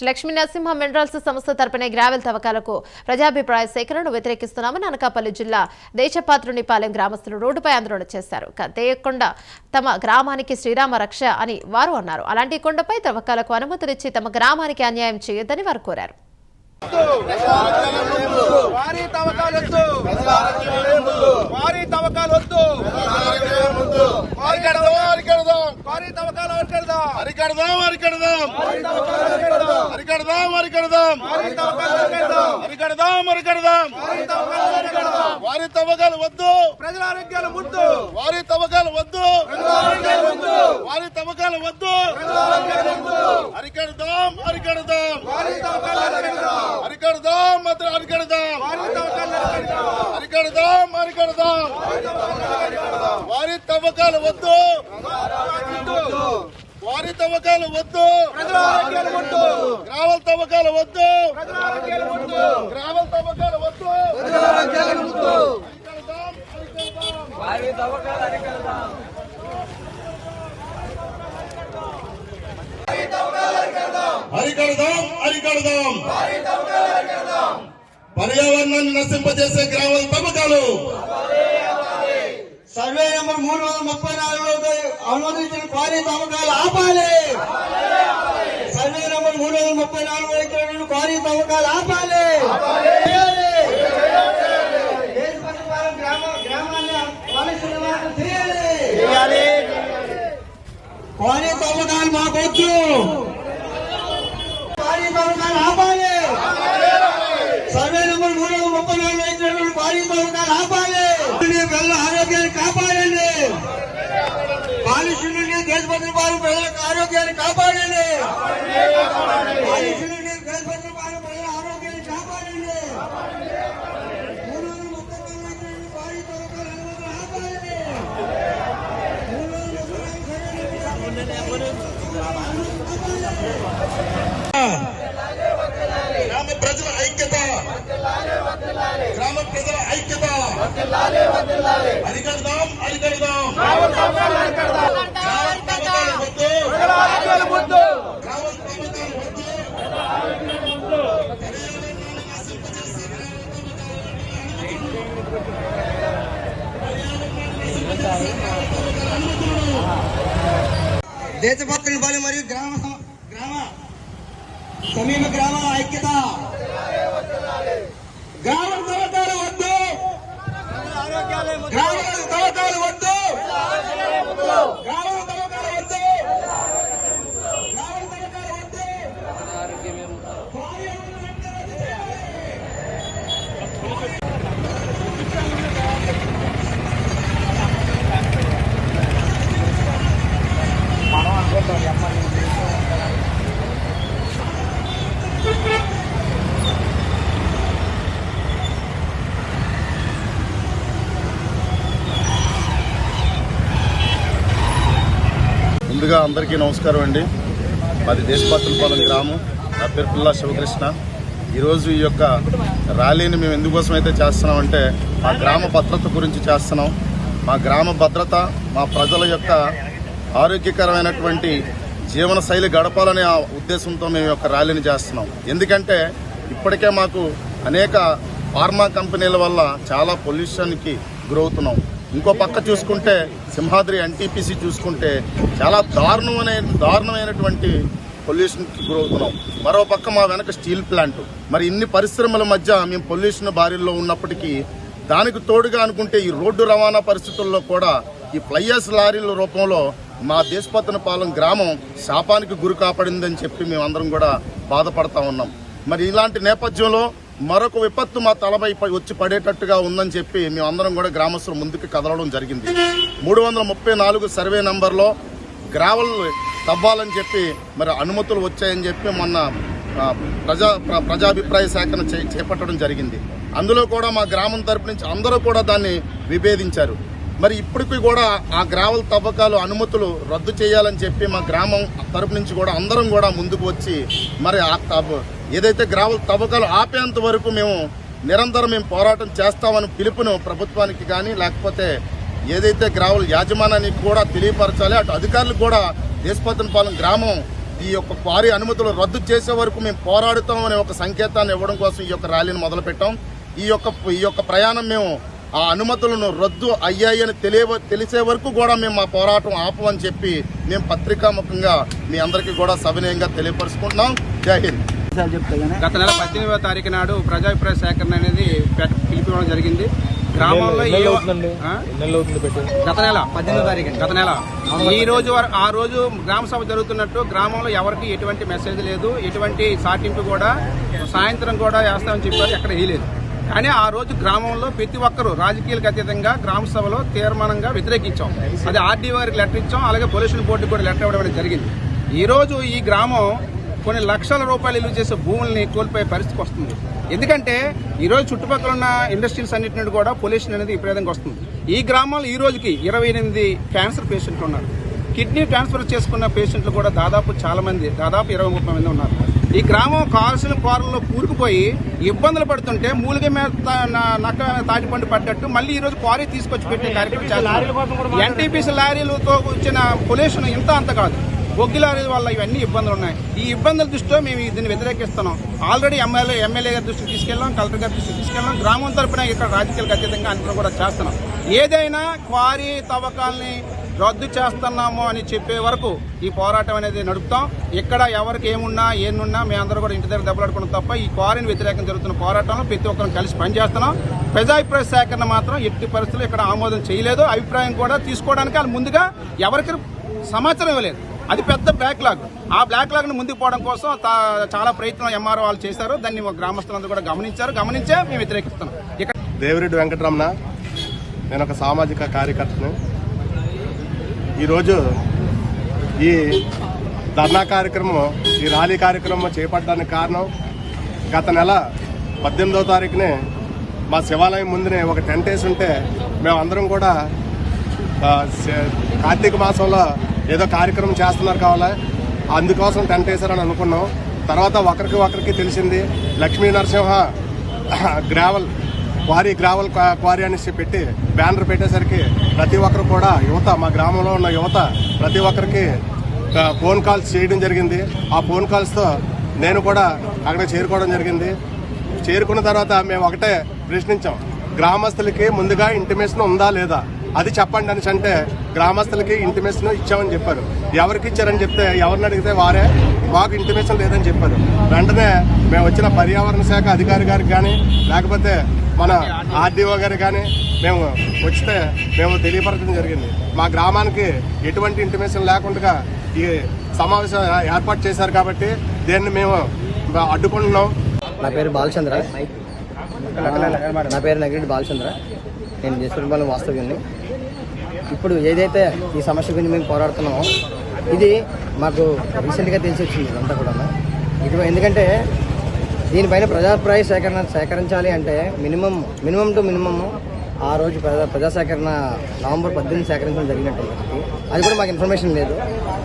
Shri Lakshmi Narasimha minerals సంస్థ తరపున gravel తవ్వకాలకు ప్రజాభిప్రాయ సేకరణను వ్యతిరేకిస్తున్నామని అనకాపల్లి జిల్లా దేశపాత్రునిపాలెం గ్రామస్తులు రోడ్డుపై ఆందోళన చేశారు. దేయకొండ తమ గ్రామానికి శ్రీరామ రక్ష అని వారు అన్నారు. అలాంటి కొండపై తవ్వకాలకు అనుమతులిచ్చి తమ గ్రామానికి అన్యాయం చేయొద్దని వారు కోరారు వారి తవ్వకాలు వద్దు వారి తవ్వకాలు వద్దు అరికడదాం అరికడదాం వారి తవ్వకాలు అరికెడదాం అరికడదాం అరికడదాం అరికడదాం అరికడదాం అరికడదాం అరికడదాం వారి తవ్వకాలు వద్దు. ప్రజల ఆరోగ్యాలు ముద్దు వారి తవ్వకాలు వద్దు. వారి తవ్వకాలు వద్దు అరికడదాం అరికడదాం అరికడదాం మాత్రం అరికడదాం అరికడదాం అరికడదాం వారి తవ్వకాలు వద్దు. తవ్వకాలు వద్దు. గ్రావల్ తవ్వకాలు వద్దు. గ్రావల్ తవ్వకాలు వద్దు. అరికడదాం అరికడదాం పర్యావరణాన్ని నశింపజేసే గ్రామాల తవ్వకాలు సర్వే నెంబర్ మూడు వందల ముప్పై నాలుగులో అనుమతించిన క్వారీ తవ్వకాలు ఆపాలి. సర్వే నెంబర్ మూడు వందల ముప్పై నాలుగు క్వారీ తవ్వకాలు ఆపాలి. క్వారీ తవ్వకాలు మాకొద్దు. క్వారీ తవ్వకాలు ఆపాలి సర్వే నెంబర్ మూడు వందల ముప్పై నాలుగు ఎకరాలను క్వారీ తవ్వకాలు ఆపాలి ప్రజల ఆరోగ్యాన్ని కాపాడండి కాలుష్యం నుండి దేశపతి వారు ప్రజల ఆరోగ్యాన్ని కాపాడండి కాలుష్యం నుండి దేశపతి వారు ప్రజల ఆరోగ్యాన్ని కాపాడండి మూడు వందల ముప్పై నాలుగు ఎకరాలను క్వారీ తవ్వకాలు అనుమతులు ఆపాలి మూడు వందల ముప్పై నాలుగు గ్రామ ప్రజల ఐక్యత. గ్రామ ప్రజల ఐక్యత. అరికడదాం అరికడదాం. దేశభక్తుల బలి మరియు గ్రామ గ్రామ సమీప గ్రామాల ఐక్యత. గ్రామ తవ్వకాలు వద్దు. గ్రామ తవ్వకాలు వద్దు. గ్రామ తవ్వకాలు వద్దు గ్రామ తవ్వకాలు వద్దు ముందుగా అందరికీ నమస్కారం అండి. మాది దేశపాత్రపాలెం గ్రామం. నా పేరు పిల్లా శివకృష్ణ. ఈరోజు ఈ యొక్క ర్యాలీని మేము ఎందుకోసం అయితే చేస్తున్నామంటే మా గ్రామ భద్రత గురించి చేస్తున్నాం. మా గ్రామ భద్రత మా ప్రజల యొక్క ఆరోగ్యకరమైనటువంటి జీవన శైలి గడపాలనే ఆ ఉద్దేశంతో మేము యొక్క ర్యాలీని చేస్తున్నాం. ఎందుకంటే ఇప్పటికే మాకు అనేక ఫార్మా కంపెనీల వల్ల చాలా పొల్యూషన్కి గురవుతున్నాం. ఇంకో పక్క చూసుకుంటే సింహాద్రి ఎన్టీపీసీ చూసుకుంటే చాలా దారుణమైన దారుణమైనటువంటి పొల్యూషన్కి గురవుతున్నాం. మరో పక్క మా వెనక స్టీల్ ప్లాంట్. మరి ఇన్ని పరిశ్రమల మధ్య మేము పొల్యూషన్ బారిల్లో ఉన్నప్పటికీ దానికి తోడుగా అనుకుంటే ఈ రోడ్డు రవాణా పరిస్థితుల్లో కూడా ఈ ఫ్లైయర్స్ లారీల రూపంలో మా దేశపతనపాలెం గ్రామం శాపానికి గురి కాపడిందని చెప్పి మేమందరం కూడా బాధపడతా ఉన్నాం. మరి ఇలాంటి నేపథ్యంలో మరొక విపత్తు మా తలపై వచ్చి పడేటట్టుగా ఉందని చెప్పి మేమందరం కూడా గ్రామస్తులు ముందుకు కదలడం జరిగింది. మూడు వందల ముప్పై నాలుగు సర్వే నంబర్లో గ్రావల్ తవ్వాలని చెప్పి మరి అనుమతులు వచ్చాయని చెప్పి మొన్న ప్రజా ప్ర- ప్రజాభిప్రాయ సేకరణ చే- చేపట్టడం జరిగింది. అందులో కూడా మా గ్రామం తరపు నుంచి అందరూ కూడా దాన్ని విభేదించారు. మరి ఇప్పటికీ కూడా ఆ గ్రావల్ తవ్వకాలు అనుమతులు రద్దు చేయాలని చెప్పి మా గ్రామం తరపు నుంచి కూడా అందరం కూడా ముందుకు వచ్చి మరి ఆ తవ్వ- ఏదైతే గ్రావల్ తవ్వకాలు ఆపేంత వరకు మేము నిరంతరం మేము పోరాటం చేస్తామని పిలుపును ప్రభుత్వానికి కానీ లేకపోతే ఏదైతే గ్రావల్ యాజమాన్యానికి కూడా తెలియపరచాలి అటు అధికారులు కూడా దేశపతనపాలెం గ్రామం ఈ యొక్క క్వారీ అనుమతులు రద్దు చేసే వరకు మేము పోరాడుతాం అనే ఒక సంకేతాన్ని ఇవ్వడం కోసం ఈ యొక్క ర్యాలీని మొదలుపెట్టాం. ఈ యొక్క ఈ యొక్క ప్రయాణం మేము ఆ అనుమతులను రద్దు అయ్యాయని తెలియ తెలిసే వరకు కూడా మేము మా పోరాటం ఆపమని చెప్పి మేము పత్రికాముఖంగా మీ అందరికీ కూడా సవినయంగా తెలియపరుచుకుంటున్నాం. జై హింద్. గత నెల పద్దెనిమిదవ తారీఖు నాడు ప్రజాభిప్రాయ సేకరణ అనేది పిలిపివ్వడం జరిగింది. గ్రామంలో? గత నెల. పద్దెనిమిదో తారీఖు గత నెల. ఈ రోజు ఆ రోజు గ్రామ సభ జరుగుతున్నట్టు గ్రామంలో ఎవరికి ఎటువంటి మెసేజ్ లేదు ఎటువంటి సాటింపు కూడా సాయంత్రం కూడా వేస్తామని చెప్పారు ఎక్కడ వేయలేదు. కానీ ఆ రోజు గ్రామంలో ప్రతి ఒక్కరూ రాజకీయాలకు అతీతంగా గ్రామ సభలో తీర్మానంగా వ్యతిరేకించాం. అది ఆర్డీ వారికి లెటర్ ఇచ్చాం అలాగే పొల్యూషన్ బోర్డుకి కూడా లెటర్ ఇవ్వడం జరిగింది. ఈ రోజు ఈ గ్రామం కొన్ని లక్షల రూపాయలు విలువ చేసే భూముల్ని కోల్పోయే పరిస్థితికి వస్తుంది. ఎందుకంటే ఈరోజు చుట్టుపక్కల ఉన్న ఇండస్ట్రీస్ అన్నిటి నుండి కూడా పొల్యూషన్ అనేది విపరీతంగా వస్తుంది. ఈ గ్రామంలో ఈ రోజుకి ఇరవై ఎనిమిది క్యాన్సర్ పేషెంట్లు ఉన్నారు. కిడ్నీ ట్రాన్స్ఫర్ చేసుకున్న పేషెంట్లు కూడా దాదాపు చాలా మంది దాదాపు ఇరవై ముప్పై మంది ఉన్నారు. ఈ గ్రామం కావాల్సిన కూరల్లో కూరుకుపోయి ఇబ్బందులు పడుతుంటే మూలిగ మీద నక్క తాటిపండు పడ్డట్టు మళ్ళీ ఈ రోజు క్వారీ తీసుకొచ్చి పెట్టే కార్యక్రమం ఎన్టీపీసీ లారీలతో వచ్చిన పొల్యూషన్ ఇంత అంత కాదు. బొగ్గి వల్ల ఇవన్నీ ఇబ్బందులు ఉన్నాయి. ఈ ఇబ్బందుల దృష్టిలో మేము దీన్ని వ్యతిరేకిస్తున్నాం. ఆల్రెడీ ఎమ్మెల్యే ఎమ్మెల్యే గారి దృష్టికి తీసుకెళ్ళాం కలెక్టర్ గారి దృష్టికి తీసుకెళ్ళాం. గ్రామం తరపున ఇక్కడ రాజకీయాలకు అతీతంగా అనుకుని కూడా చేస్తున్నాం. ఏదైనా క్వారీ తవ్వకాల్ని రద్దు చేస్తున్నాము అని చెప్పే వరకు ఈ పోరాటం అనేది నడుపుతాం. ఇక్కడ ఎవరికి ఏమున్నా ఏమున్నా మేము అందరూ కూడా ఇంటి దగ్గర దెబ్బలాడుకున్నాం తప్ప ఈ క్వారీని వ్యతిరేకం జరుగుతున్న పోరాటంలో ప్రతి ఒక్కరం కలిసి పనిచేస్తున్నాం. ప్రజాభిప్రాయ సేకరణ మాత్రం ఎట్టి పరిస్థితుల్లో ఇక్కడ ఆమోదం చేయలేదు. అభిప్రాయం కూడా తీసుకోవడానికి వాళ్ళు ముందుగా ఎవరికి సమాచారం ఇవ్వలేదు. అది పెద్ద బ్లాక్ లాగ్ ఆ బ్లాక్ లాగ్ ముందుకు పోవడం కోసం తా- చాలా ప్రయత్నం ఎంఆర్ఓ వాళ్ళు చేశారు. దాన్ని గ్రామస్తులందరూ కూడా గమనించారు. గమనించే మేము వ్యతిరేకిస్తున్నాం. ఇక్కడ దేవిరెడ్డి వెంకటరమణ నేను ఒక సామాజిక కార్యకర్తను. ఈరోజు ఈ ధర్నా కార్యక్రమం ఈ ర్యాలీ కార్యక్రమం చేపట్టడానికి కారణం గత నెల పద్దెనిమిదవ తారీఖునే మా శివాలయం ముందునే ఒక టెంట్ వేసి ఉంటే మేమందరం కూడా కార్తీక మాసంలో ఏదో కార్యక్రమం చేస్తున్నారు కావాలా? అందుకోసం టెంట్ వేశారని అనుకున్నాం. తర్వాత ఒకరికి ఒకరికి తెలిసింది Lakshmi Narasimha gravel quarry gravel quarry అనేసి పెట్టి బ్యానర్ పెట్టేసరికి ప్రతి ఒక్కరు కూడా యువత మా గ్రామంలో ఉన్న యువత ప్రతి ఒక్కరికి ఫోన్ కాల్స్ చేయడం జరిగింది. ఆ ఫోన్ కాల్స్తో నేను కూడా అక్కడ చేరుకోవడం జరిగింది. చేరుకున్న తర్వాత మేము ఒకటే ప్రశ్నించాం గ్రామస్తులకి ముందుగా ఇంటిమేషన్ ఉందా లేదా? అది చెప్పండి అనేసి అంటే గ్రామస్తులకి ఇంటిమేషన్ ఇచ్చామని చెప్పారు. ఎవరికి ఇచ్చారని చెప్తే ఎవరిని అడిగితే వారే మాకు ఇంటిమేషన్ లేదని చెప్పారు. వెంటనే మేము వచ్చిన పర్యావరణ శాఖ అధికారి గారికి కానీ లేకపోతే మన ఆర్డీఓ గారు కానీ మేము వచ్చితే మేము తెలియపరచడం జరిగింది. మా గ్రామానికి ఎటువంటి ఇంటిమేషన్ లేకుండా ఈ సమావేశం ఏర్పాటు చేశారు కాబట్టి దీన్ని మేము అడ్డుకుంటున్నాం. నా పేరు బాలచంద్ర. నా పేరు నగిరెడ్డి బాలచంద్ర. నేను జస్పూర్పాలెం వాస్తవ్యుని ఇప్పుడు ఏదైతే ఈ సమస్య గురించి మేము పోరాడుతున్నామో ఇది మాకు రీసెంట్గా తెలిసి వచ్చింది ఇదంతా కూడా ఇది ఎందుకంటే దీనిపైన ప్రజాభిప్రాయ సేకరణ సేకరించాలి అంటే మినిమం మినిమం టు మినిమం ఆ రోజు ప్రజా ప్రజా సేకరణ నవంబర్ పద్దెనిమిది సేకరించడం జరిగినట్టు అది కూడా మాకు ఇన్ఫర్మేషన్ లేదు.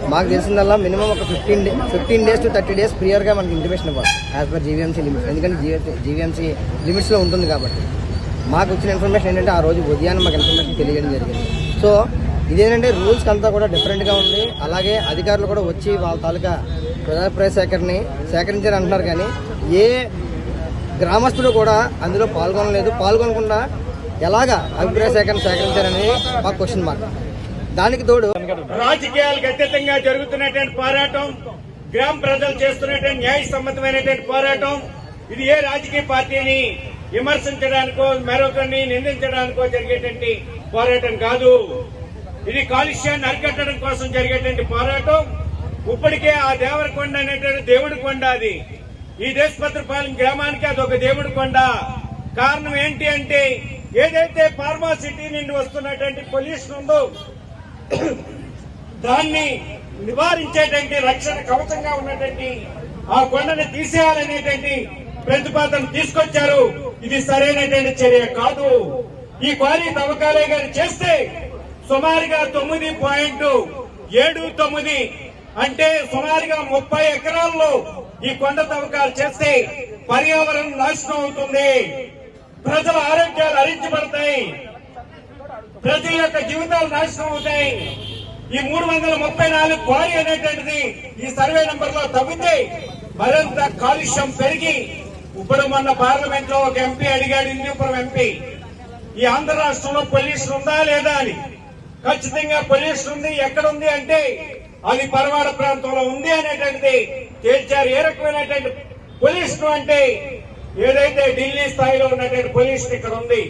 మాకు తెలిసిందల్లా మినిమం ఒక fifteen day fifteen days to thirty days ప్రియర్గా మనకి ఇంటిమేషన్ ఇవ్వాలి యాజ్ పర్ జీవీఎంసీ లిమిట్స్ ఎందుకంటే జీవీఎంసీ లిమిట్స్లో ఉంటుంది కాబట్టి. మాకు వచ్చిన ఇన్ఫర్మేషన్ ఏంటంటే ఆ రోజు ఉదయాన్నే మాకు ఇన్ఫర్మేషన్ తెలియడం జరిగింది. సో ఇదేంటంటే రూల్స్ అంతా కూడా డిఫరెంట్గా ఉంది. అలాగే అధికారులు కూడా వచ్చి వాళ్ళ తాలూకా ప్రజాభిప్రాయ సేకరణని సేకరించారు అంటున్నారు కానీ ఏ గ్రామస్తులు కూడా అందులో పాల్గొనలేదు. పాల్గొనకుండా ఎలాగా అభిప్రాయ సేకరణ సేకరించారని మా క్వశ్చన్ మార్క్ దానికి తోడు రాజకీయాలకు అతీతంగా జరుగుతున్నటువంటి పోరాటం గ్రామ ప్రజలు చేస్తున్నటువంటి న్యాయ సంబంధమైనటువంటి పోరాటం ఇది ఏ రాజకీయ పార్టీని విమర్శించడానికో మరొకరిని నిందించడానికో జరిగేటువంటి పోరాటం కాదు. ఇది కాలుష్యాన్ని అరికట్టడం కోసం జరిగేటువంటి పోరాటం. ఇప్పటికే ఆ దేవరకొండ అనేటువంటి దేవుడి కొండ అది. ఈ దేశపత్రపాలెం గ్రామానికి అది ఒక దేవుడి కొండ. కారణం ఏంటి అంటే ఏదైతే ఫార్మా సిటీ నుండి వస్తున్నటువంటి పొల్యూషన్ ఉందో దాన్ని నివారించేటువంటి రక్షణ కవచంగా ఉన్నటువంటి ఆ కొండను తీసేయాలనేటువంటి ప్రతిపాదన తీసుకొచ్చారు. ఇది సరైనటువంటి చర్య కాదు. ఈ క్వారీ తవ్వకాలే గారు చేస్తే సుమారుగా తొమ్మిది పాయింట్ ఏడు తొమ్మిది అంటే సుమారుగా ముప్పై ఎకరాల్లో ఈ కొండ తవ్వకాలు చేస్తే పర్యావరణం నాశనం అవుతుంది. ప్రజల ఆరోగ్యాలు అరించబడతాయి ప్రజల యొక్క జీవితాలు నాశనం అవుతాయి. ఈ మూడు వందల ముప్పై నాలుగు క్వారీ అనేటువంటిది ఈ సర్వే నంబర్లో తగ్గితే మరింత కాలుష్యం పెరిగి ఇప్పుడు మొన్న పార్లమెంట్లో ఒక ఎంపీ అడిగాడు హిందూపురం ఎంపీ. ఈ ఆంధ్ర రాష్ట్రంలో పోలీసులు ఉందా లేదా అని. ఖచ్చితంగా పోలీసులు ఉంది. ఎక్కడ ఉంది అంటే అది పరవాడ ప్రాంతంలో ఉంది అనేటువంటిది తేల్చారు. ఏ రకమైనటువంటి పోలీసులు అంటే ఏదైతే ఢిల్లీ స్థాయిలో ఉన్నటువంటి పోలీసులు ఇక్కడ ఉంది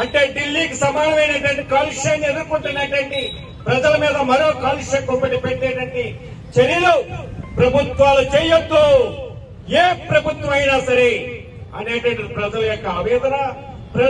అంటే ఢిల్లీకి సమానమైనటువంటి కాలుష్యాన్ని ఎదుర్కొంటున్నటువంటి ప్రజల మీద మరో కాలుష్య కుప్పటి పెట్టేటువంటి చర్యలు ప్రభుత్వాలు చేయొద్దు. ఏ ప్రభుత్వం అయినా సరే అనేటువంటి ప్రజల యొక్క ఆవేదన